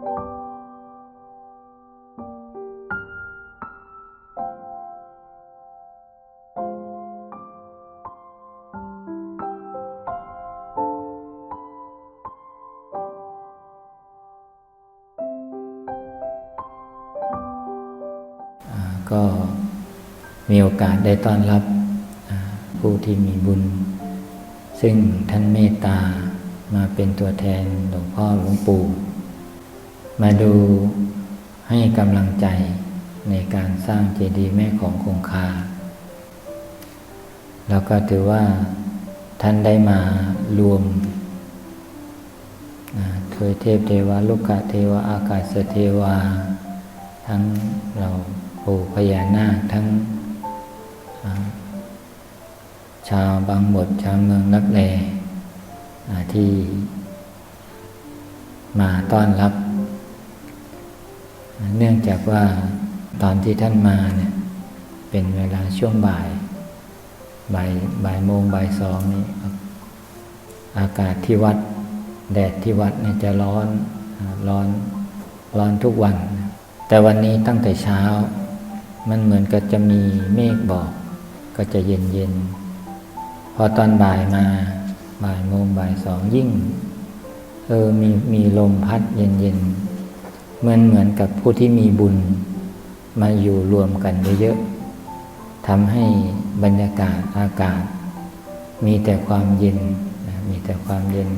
ก็มีโอกาสได้ต้อนรับผู้ที่มีบุญ ซึ่งท่านเมตตามาเป็นตัวแทนหลวงพ่อหลวงปู่ มาดูให้กำลังใจในการสร้างเจดีย์แม่ของคงคา แล้วก็ถือว่าท่านได้มารวมเทวเทพเทวาลุกขเทวาอากาศเทวา ทั้งเราปู่พญานาคทั้งชาวบางบทชาวเมืองนักแลอ่าที่มาต้อนรับ เนื่องจากว่าตอนที่ท่านมาเนี่ยเป็นเวลาช่วงบ่าย บ่ายบ่ายโมงบ่ายสองนี่อากาศที่วัด แดดที่วัดเนี่ยจะร้อนร้อนร้อนทุกวัน แต่วันนี้ตั้งแต่เช้า มันเหมือนกับจะมีเมฆบอก ก็จะเย็นเย็นพอตอนบ่ายมาบ่ายโมงบ่ายสองยิ่งเออมีมีลมพัดเย็นเย็น มือนเหมือนกับผู้ที่มีบุญมาอยู่รวมกันเยอะๆทำให้บรรยากาศอากาศ มีแต่ความเย็นมีแต่ความเย็น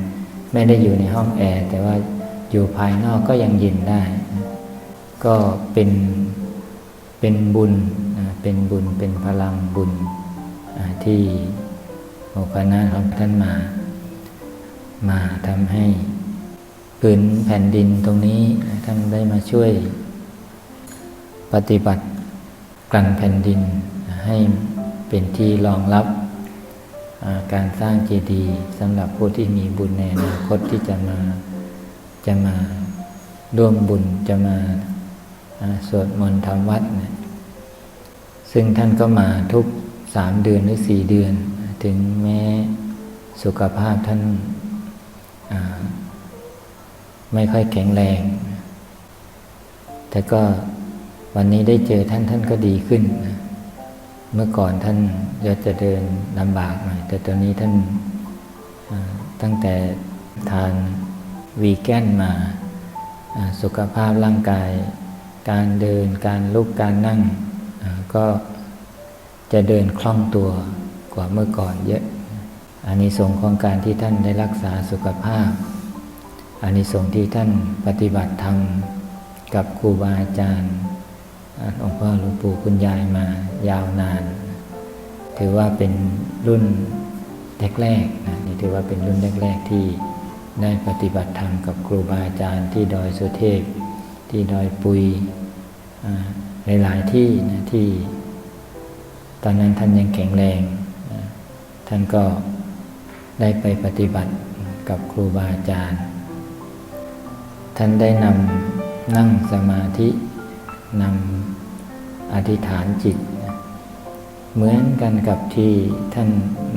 ไม่ได้อยู่ในห้องแอร์แต่ว่าอยู่ภายนอกก็ยังเย็นได้ ก็เป็นเป็นบุญเป็นบุญเป็นพลังบุญที่หมู่คณะของท่านมา มาทำให้ พื้นแผ่นดินตรงนี้ท่านได้มาช่วย ปฏิบัติกลั่นแผ่นดินให้เป็นที่รองรับการสร้างเจดีย์สำหรับผู้ที่มีบุญในอนาคตที่จะมาจะมาร่วมบุญจะมาอ่าสวดมนต์ทำวัดนะซึ่งท่านก็มาทุกสามเดือนหรือสี่เดือน ถึงแม้สุขภาพท่านอ่า ไม่ค่อยแข็งแรง แต่ก็วันนี้ได้เจอท่านท่านก็ดีขึ้นนะเมื่อก่อนท่านจะจะเดินลำบากหน่อยแต่ตอนนี้ท่านตั้งแต่ทานวีแกนมาสุขภาพร่างกาย การเดินการลุกการนั่ง ก็จะเดินคล่องตัวกว่าเมื่อก่อนเยอะอานิสงส์ของการที่ท่านได้รักษาสุขภาพ อานิสงส์ที่ท่านปฏิบัติธรรมกับครูบาอาจารย์อ่าหลวงพ่อหลวงปู่คุณยายมายาวนาน ถือว่าเป็นรุ่นแรกๆนะนี่ถือว่าเป็นรุ่นแรก ๆ ที่ได้ปฏิบัติธรรมกับครูบาอาจารย์ที่ดอยสุเทพ ที่ดอยปุยหลายๆที่นะที่ ตอนนั้นท่านยังแข็งแรงนะท่านก็ได้ไปปฏิบัติกับครูบาอาจารย์ ท่านได้นำนั่งสมาธินำอธิษฐานจิต เหมือนกันกับที่ท่าน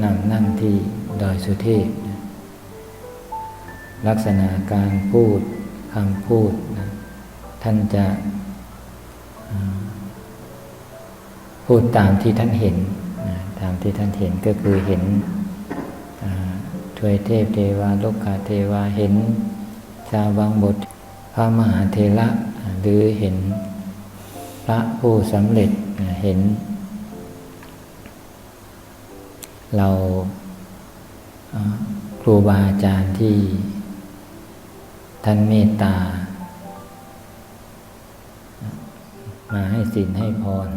นำนั่งที่ดอยสุเทพลักษณะการพูดคำพูดนะท่านจะพูดตามที่ท่านเห็นนะตามที่ท่านเห็นก็คือเห็นอ่วยเทพเทวาลูกาเทวาเห็นชาวบางบท ระมหาเทระหรือเห็นพระผู้สำเร็จเห็น เราอ่าครูบาอาจารย์ที่ท่านเมตตา มาให้ศีลให้พร